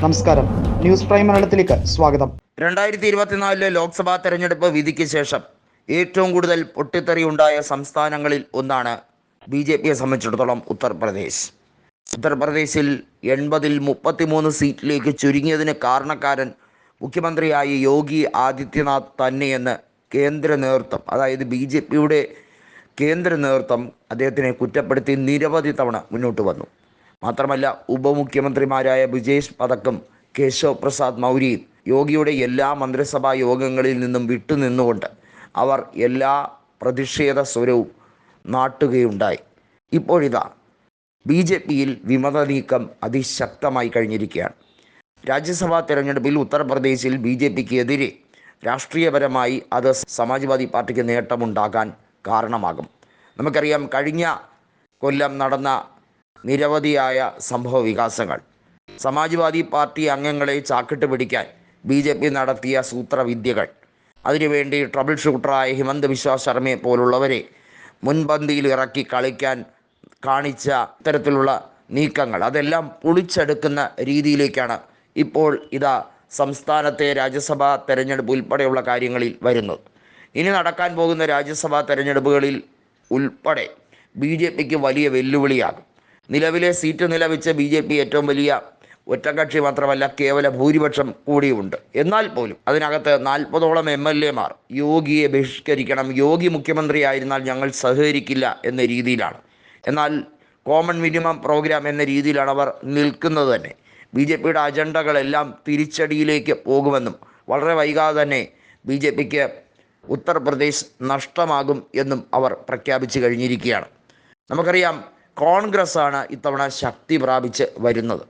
നമസ്കാരം. News prime മലയാളത്തിലേക്ക് സ്വാഗതം. രണ്ടായിരത്തി ഇരുപത്തിനാലിലെ ലോക്സഭാ തെരഞ്ഞെടുപ്പ് വിധിക്ക് ശേഷം ഏറ്റവും കൂടുതൽ പൊട്ടിത്തെറി ഉണ്ടായ സംസ്ഥാനങ്ങളിൽ ഒന്നാണ് ബി ജെ പിയെ സംബന്ധിച്ചിടത്തോളം ഉത്തർപ്രദേശ്. ഉത്തർപ്രദേശിൽ എൺപതിൽ മുപ്പത്തിമൂന്ന് സീറ്റിലേക്ക് ചുരുങ്ങിയതിന് കാരണക്കാരൻ മുഖ്യമന്ത്രിയായ യോഗി ആദിത്യനാഥ് തന്നെയെന്ന് കേന്ദ്ര നേതൃത്വം അതായത് ബി ജെ പിയുടെ കേന്ദ്ര നേതൃത്വം അദ്ദേഹത്തിനെ കുറ്റപ്പെടുത്തി നിരവധി തവണ മുന്നോട്ട് വന്നു. മാത്രമല്ല ഉപമുഖ്യമന്ത്രിമാരായ ബ്രിജേഷ് പതക്കും കേശവ് പ്രസാദ് മൗര്യയും യോഗിയുടെ എല്ലാ മന്ത്രിസഭാ യോഗങ്ങളിൽ നിന്നും വിട്ടുനിന്നുകൊണ്ട് അവർ എല്ലാ പ്രതിഷേധ സ്വരവും നാട്ടുകയുണ്ടായി. ഇപ്പോഴിതാ ബി ജെ പിയിൽ വിമത നീക്കം അതിശക്തമായി കഴിഞ്ഞിരിക്കുകയാണ്. രാജ്യസഭാ തെരഞ്ഞെടുപ്പിൽ ഉത്തർപ്രദേശിൽ ബി ജെ പിക്ക് എതിരെ രാഷ്ട്രീയപരമായി അത് സമാജ്വാദി പാർട്ടിക്ക് നേട്ടമുണ്ടാകാൻ കാരണമാകും. നമുക്കറിയാം കഴിഞ്ഞ കൊല്ലം നടന്ന നിരവധിയായ സംഭവ വികാസങ്ങൾ സമാജ്വാദി പാർട്ടി അംഗങ്ങളെ ചാക്കിട്ട് പിടിക്കാൻ ബി ജെ പി നടത്തിയ സൂത്രവിദ്യകൾ. അതിനുവേണ്ടി ട്രബിൾ ഷൂട്ടറായ ഹിമന്ത് ബിശ്വ ശർമ്മയെ പോലുള്ളവരെ മുൻപന്തിയിൽ ഇറക്കി കളിക്കാൻ കാണിച്ച ഇത്തരത്തിലുള്ള നീക്കങ്ങൾ. അതെല്ലാം പൊളിച്ചെടുക്കുന്ന രീതിയിലേക്കാണ് ഇപ്പോൾ ഇതാ സംസ്ഥാനത്തെ രാജ്യസഭാ തെരഞ്ഞെടുപ്പ് ഉൾപ്പെടെയുള്ള കാര്യങ്ങളിൽ വരുന്നത്. ഇനി നടക്കാൻ പോകുന്ന രാജ്യസഭാ തെരഞ്ഞെടുപ്പുകളിൽ ഉൾപ്പെടെ ബി ജെ പിക്ക് വലിയ വെല്ലുവിളിയാകും. നിലവിലെ സീറ്റ് നിലവിച്ച് ബി ജെ പി ഏറ്റവും വലിയ ഒറ്റകക്ഷി മാത്രമല്ല കേവല ഭൂരിപക്ഷം കൂടിയുണ്ട് എന്നാൽ പോലും അതിനകത്ത് നാൽപ്പതോളം എം എൽ എമാർ യോഗിയെ ബഹിഷ്കരിക്കണം യോഗി മുഖ്യമന്ത്രിയായിരുന്നാൽ ഞങ്ങൾ സഹകരിക്കില്ല എന്ന രീതിയിലാണ്. എന്നാൽ കോമൺ മിനിമം പ്രോഗ്രാം എന്ന രീതിയിലാണ് അവർ നിൽക്കുന്നത് തന്നെ. ബി ജെ പിയുടെ അജണ്ടകളെല്ലാം തിരിച്ചടിയിലേക്ക് പോകുമെന്നും വളരെ വൈകാതെ തന്നെ ബി ജെ പിക്ക് ഉത്തർപ്രദേശ് നഷ്ടമാകും എന്നും അവർ പ്രഖ്യാപിച്ചു കഴിഞ്ഞിരിക്കുകയാണ്. നമുക്കറിയാം കോൺഗ്രസ് ആണ് ഇത്തവണ ശക്തി പ്രാപിച്ച് വരുന്നത്.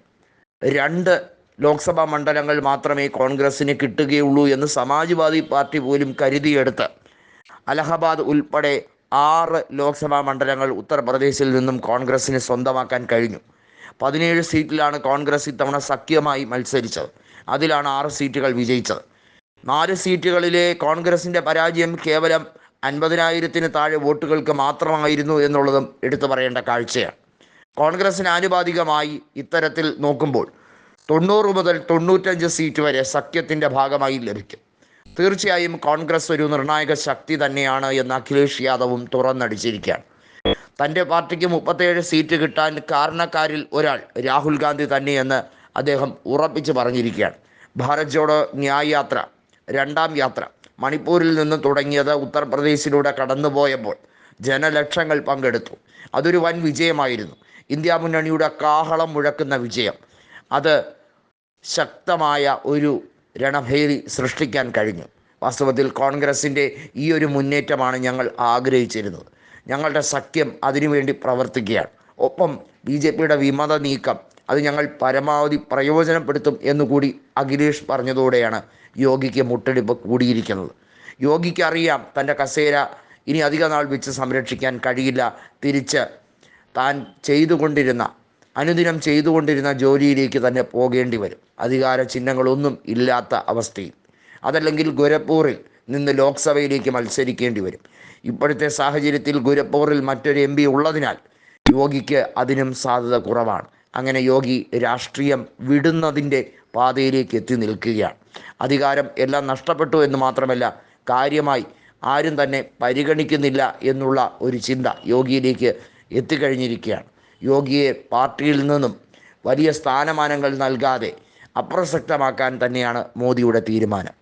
രണ്ട് ലോക്സഭാ മണ്ഡലങ്ങൾ മാത്രമേ കോൺഗ്രസ്സിന് കിട്ടുകയുള്ളൂ എന്ന് സമാജ്വാദി പാർട്ടി പോലും കരുതിയെടുത്ത് അലഹബാദ് ഉൾപ്പെടെ ആറ് ലോക്സഭാ മണ്ഡലങ്ങൾ ഉത്തർപ്രദേശിൽ നിന്നും കോൺഗ്രസ്സിന് സ്വന്തമാക്കാൻ കഴിഞ്ഞു. പതിനേഴ് സീറ്റിലാണ് കോൺഗ്രസ് ഇത്തവണ സഖ്യമായി മത്സരിച്ചത്. അതിലാണ് ആറ് സീറ്റുകൾ വിജയിച്ചത്. നാല് സീറ്റുകളിലെ കോൺഗ്രസിന്റെ പരാജയം കേവലം അൻപതിനായിരത്തിന് താഴെ വോട്ടുകൾക്ക് മാത്രമായിരുന്നു എന്നുള്ളതും എടുത്തു പറയേണ്ട കാഴ്ചയാണ്. കോൺഗ്രസിന് ആനുപാതികമായി ഇത്തരത്തിൽ നോക്കുമ്പോൾ തൊണ്ണൂറ് മുതൽ തൊണ്ണൂറ്റഞ്ച് സീറ്റ് വരെ സഖ്യത്തിന്റെ ഭാഗമായി ലഭിക്കും. തീർച്ചയായും കോൺഗ്രസ് ഒരു നിർണായക ശക്തി തന്നെയാണ് എന്ന് അഖിലേഷ് യാദവും തുറന്നടിച്ചിരിക്കുകയാണ്. തന്റെ പാർട്ടിക്ക് മുപ്പത്തേഴ് സീറ്റ് കിട്ടാൻ കാരണക്കാരിൽ ഒരാൾ രാഹുൽ ഗാന്ധി തന്നെയെന്ന് അദ്ദേഹം ഉറപ്പിച്ച് പറഞ്ഞിരിക്കുകയാണ്. ഭാരത് ജോഡോ ന്യായ് യാത്ര രണ്ടാം യാത്ര. മണിപ്പൂരിൽ നിന്ന് തുടങ്ങിയത് ഉത്തർപ്രദേശിലൂടെ കടന്നുപോയപ്പോൾ ജനലക്ഷങ്ങൾ പങ്കെടുത്തു. അതൊരു വൻ വിജയമായിരുന്നു. ഇന്ത്യ മുന്നണിയുടെ കാഹളം മുഴക്കുന്ന വിജയം. അത് ശക്തമായ ഒരു രണഭേരി സൃഷ്ടിക്കാൻ കഴിഞ്ഞു. വാസ്തവത്തിൽ കോൺഗ്രസിന്റെ ഈ ഒരു മുന്നേറ്റമാണ് ഞങ്ങൾ ആഗ്രഹിച്ചിരുന്നത്. ഞങ്ങളുടെ സഖ്യം അതിനുവേണ്ടി പ്രവർത്തിക്കുകയാണ്. ഒപ്പം ബി ജെ പിയുടെ വിമത നീക്കം അത് ഞങ്ങൾ പരമാവധി പ്രയോജനപ്പെടുത്തും എന്നുകൂടി അഖിലേഷ് പറഞ്ഞതോടെയാണ് യോഗിക്ക് മുട്ടടിപ്പ് കൂടിയിരിക്കുന്നത്. യോഗിക്ക് അറിയാം തന്റെ കസേര ഇനി അധിക നാൾ വെച്ച് സംരക്ഷിക്കാൻ കഴിയില്ല. തിരിച്ച് താൻ ചെയ്തുകൊണ്ടിരുന്ന അനുദിനം ചെയ്തുകൊണ്ടിരുന്ന ജോലിയിലേക്ക് തന്നെ പോകേണ്ടി വരും. അധികാര ചിഹ്നങ്ങളൊന്നും ഇല്ലാത്ത അവസ്ഥയിൽ. അതല്ലെങ്കിൽ ഗുരപ്പൂറിൽ നിന്ന് ലോക്സഭയിലേക്ക് മത്സരിക്കേണ്ടി വരും. ഇപ്പോഴത്തെ സാഹചര്യത്തിൽ ഗുരപ്പൂറിൽ മറ്റൊരു എം ഉള്ളതിനാൽ യോഗിക്ക് അതിനും സാധ്യത കുറവാണ്. അങ്ങനെ യോഗി രാഷ്ട്രീയം വിടുന്നതിന്റെ പാതയിലേക്ക് എത്തി നിൽക്കുകയാണ്. അധികാരം എല്ലാം നഷ്ടപ്പെട്ടു എന്ന് മാത്രമല്ല കാര്യമായി ആരും തന്നെ പരിഗണിക്കുന്നില്ല എന്നുള്ള ഒരു ചിന്ത യോഗിയിലേക്ക് എത്തിക്കഴിഞ്ഞിരിക്കുകയാണ്. യോഗിയെ പാർട്ടിയിൽ നിന്നും വലിയ സ്ഥാനമാനങ്ങൾ നൽകാതെ അപ്രസക്തമാക്കാൻ തന്നെയാണ് മോദിയുടെ തീരുമാനം.